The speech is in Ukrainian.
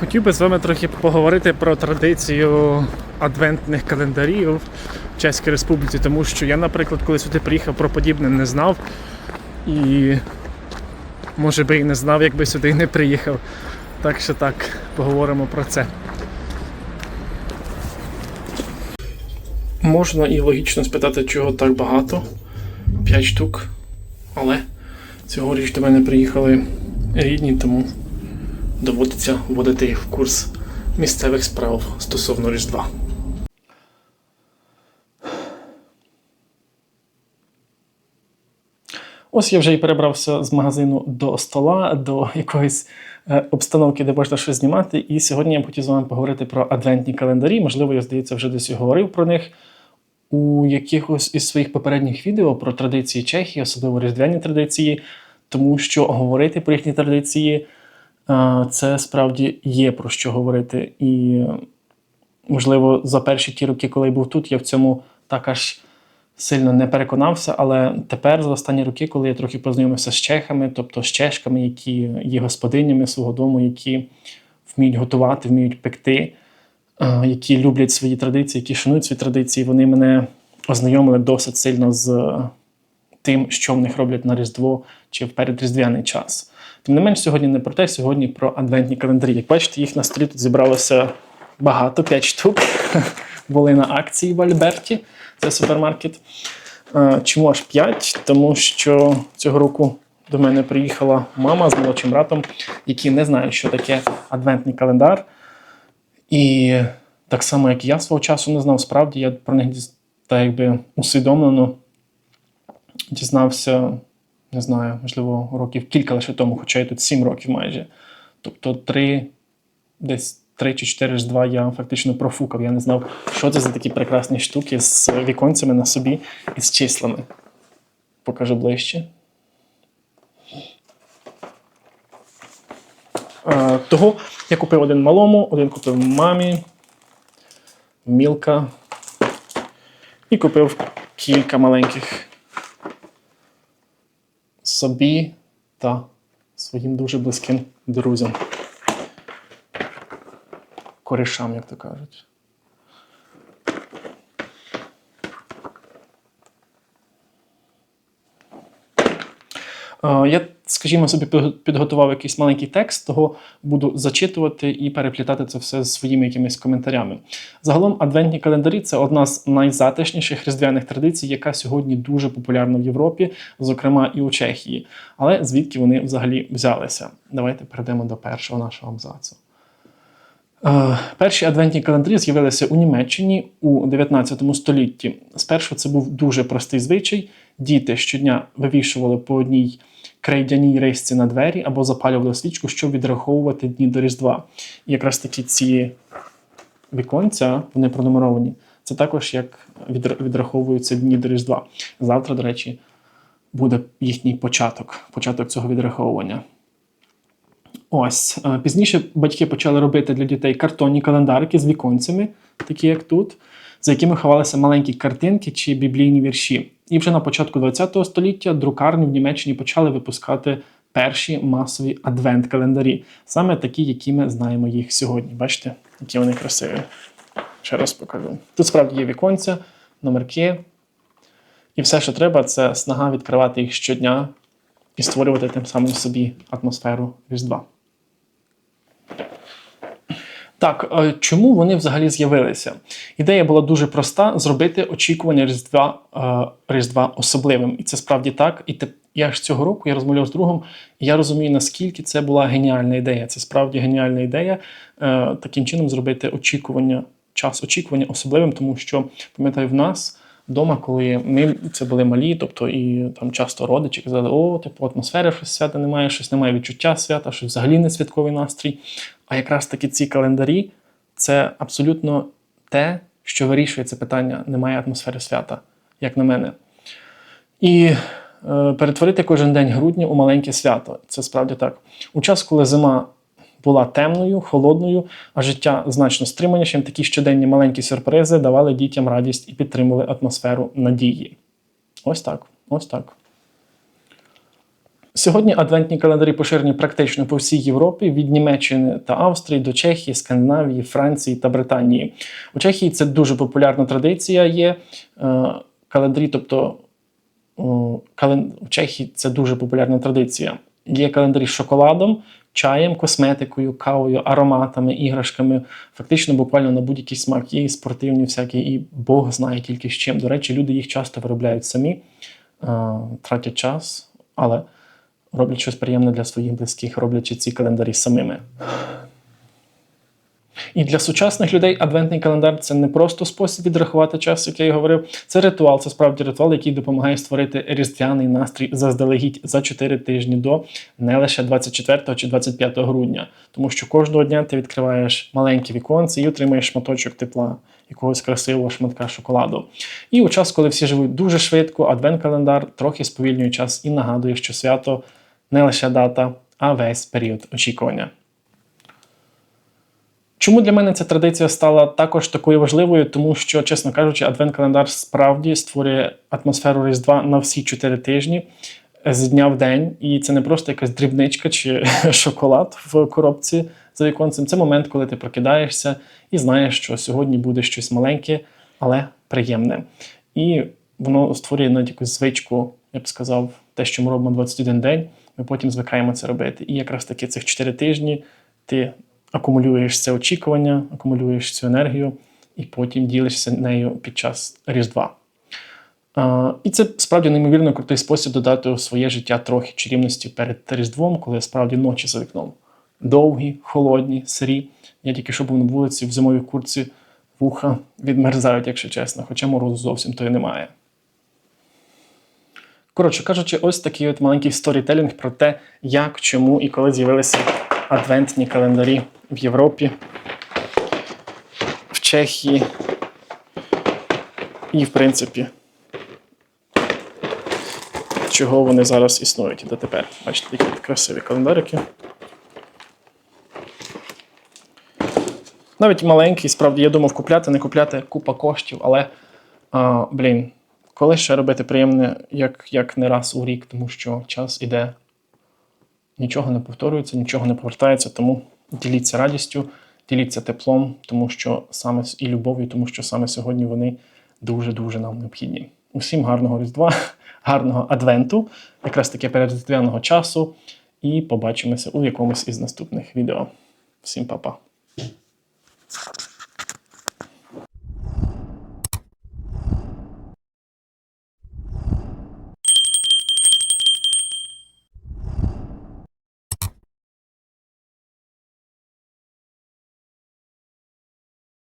Хотів би з вами трохи поговорити про традицію адвентних календарів в Чеській Республіці, тому що я, наприклад, коли сюди приїхав, про подібне не знав. І може би і не знав, якби сюди не приїхав. Так що так, поговоримо про це. Можна і логічно спитати, чого так багато. П'ять штук. Але цьогоріч до мене приїхали рідні, тому доводиться вводити їх в курс місцевих справ стосовно Різдва. Ось я вже і перебрався з магазину до стола, до якоїсь е, обстановки, де можна щось знімати. І сьогодні я б хотів з вами поговорити про адвентні календарі. Можливо, я здається, вже десь і говорив про них у якихось із своїх попередніх відео про традиції Чехії, особливо різдвяні традиції, тому що говорити про їхні традиції це справді є про що говорити. І, можливо, за перші ті роки, коли я був тут, я в цьому так аж сильно не переконався. Але тепер, за останні роки, коли я трохи познайомився з чехами, тобто з чешками, які є господинями свого дому, які вміють готувати, вміють пекти, які люблять свої традиції, які шанують свої традиції, вони мене ознайомили досить сильно з тим, що в них роблять на Різдво чи в передріздвяний час. Тим не менш, сьогодні не про те, сьогодні про адвентні календарі. Як бачите, їх на столі тут зібралося багато, 5 штук. Були на акції в Альберті, це супермаркет. Е, Чому аж 5? Тому що цього року до мене приїхала мама з молодшим братом, які не знають, що таке адвентний календар. І так само, як і я свого часу не знав, справді я про них так якби усвідомлено дізнався, не знаю, можливо, років кілька лише тому, хоча я тут 7 років майже. Тобто три, десь три чи чотири ж два я фактично профукав. Я не знав, що це за такі прекрасні штуки з віконцями на собі і з числами. Покажу ближче. Того я купив один малому, один купив мамі, мілка. І купив кілька маленьких собі та своїм дуже близьким друзям. Корішам, як то кажуть. Е, Я, скажімо собі, підготував якийсь маленький текст, того буду зачитувати і переплітати це все з своїми якимись коментарями. Загалом, адвентні календарі це одна з найзатишніших різдвяних традицій, яка сьогодні дуже популярна в Європі, зокрема і у Чехії. Але звідки вони взагалі взялися? Давайте перейдемо до першого нашого абзацу. Е, Перші адвентні календарі з'явилися у Німеччині у 19 столітті. Спершу це був дуже простий звичай. Діти щодня вивішували по одній крейдяній рисці на двері або запалювали свічку, щоб відраховувати дні до Різдва. І якраз такі ці віконця, вони пронумеровані. Це також як відраховуються дні до Різдва. Завтра, до речі, буде їхній початок, початок цього відраховування. Ось е, пізніше батьки почали робити для дітей картонні календарики з віконцями, такі як тут, за якими ховалися маленькі картинки чи біблійні вірші. І вже на початку ХХ століття друкарні в Німеччині почали випускати перші масові адвент-календарі, саме такі, які ми знаємо їх сьогодні. Бачите, які вони красиві. Ще раз покажу. Тут справді є віконця, номерки. І все, що треба, це снага відкривати їх щодня і створювати тим самим собі атмосферу Різдва. Так, е, чому вони взагалі з'явилися? Ідея була дуже проста: зробити очікування Різдва, е, Різдва особливим. І це справді так. І те, я ж цього року я розмовляв з другом, і я розумію, наскільки це була геніальна ідея. Це справді геніальна ідея е, таким чином зробити очікування, час очікування особливим, тому що пам'ятаю, в нас. Вдома, коли ми це були малі, тобто і там часто родичі казали, о, типу, атмосфери щось свята немає, щось немає відчуття свята, щось взагалі не святковий настрій. А якраз таки ці календарі це абсолютно те, що вирішує це питання, немає атмосфери свята, як на мене. І е, перетворити кожен день грудня у маленьке свято. Це справді так. У час, коли зима була темною, холодною, а життя значно стриманішим, такі щоденні маленькі сюрпризи давали дітям радість і підтримували атмосферу надії. Ось так. Ось так. Сьогодні адвентні календарі поширені практично по всій Європі, від Німеччини та Австрії до Чехії, Скандинавії, Франції та Британії. У Чехії це дуже популярна традиція є. Е, Календарі, тобто в Чехії це дуже популярна традиція. Є календарі з шоколадом, чаєм, косметикою, кавою, ароматами, іграшками. Фактично, буквально на будь-який смак. Є і спортивні всякі, і Бог знає тільки з чим. До речі, люди їх часто виробляють самі, е, тратять час, але роблять щось приємне для своїх близьких, роблячи ці календарі самими. І для сучасних людей адвентний календар це не просто спосіб відрахувати час, як я і говорив. Це ритуал, це справді ритуал, який допомагає створити різдвяний настрій заздалегідь за 4 тижні до, не лише 24 чи 25 грудня. Тому що кожного дня ти відкриваєш маленькі віконці і отримаєш шматочок тепла, якогось красивого шматка шоколаду. І у час, коли всі живуть дуже швидко, адвент-календар трохи сповільнює час і нагадує, що свято не лише дата, а весь період очікування. Чому для мене ця традиція стала також такою важливою? Тому що, чесно кажучи, адвент-календар справді створює атмосферу Різдва на всі 4 тижні з дня в день. І це не просто якась дрібничка чи шоколад в коробці за віконцем. Це момент, коли ти прокидаєшся і знаєш, що сьогодні буде щось маленьке, але приємне. І воно створює навіть якусь звичку, я б сказав, те, що ми робимо 21 день, ми потім звикаємо це робити. І якраз таки цих 4 тижні ти акумулюєш це очікування, акумулюєш цю енергію і потім ділишся нею під час Різдва. А, і це справді неймовірно крутий спосіб додати у своє життя трохи чарівності перед Різдвом, коли справді ночі за вікном. Довгі, холодні, сирі. Я тільки що був на вулиці в зимовій курці, вуха відмерзають, якщо чесно, хоча морозу зовсім то і немає. Коротше кажучи, ось такий от маленький сторітелінг про те, як, чому і коли з'явилися адвентні календарі в Європі, в Чехії і, в принципі, чого вони зараз існують і дотепер. Бачите, такі красиві календарики. Навіть маленький, справді, я думав купляти, не купляти купа коштів, але, а, блін, коли ще робити приємне, як, як не раз у рік, тому що час іде нічого не повторюється, нічого не повертається, тому діліться радістю, діліться теплом, тому що саме і любов'ю, тому що саме сьогодні вони дуже-дуже нам необхідні. Усім гарного Різдва, гарного адвенту, якраз таки передріздвяного часу, і побачимося у якомусь із наступних відео. Всім па-па!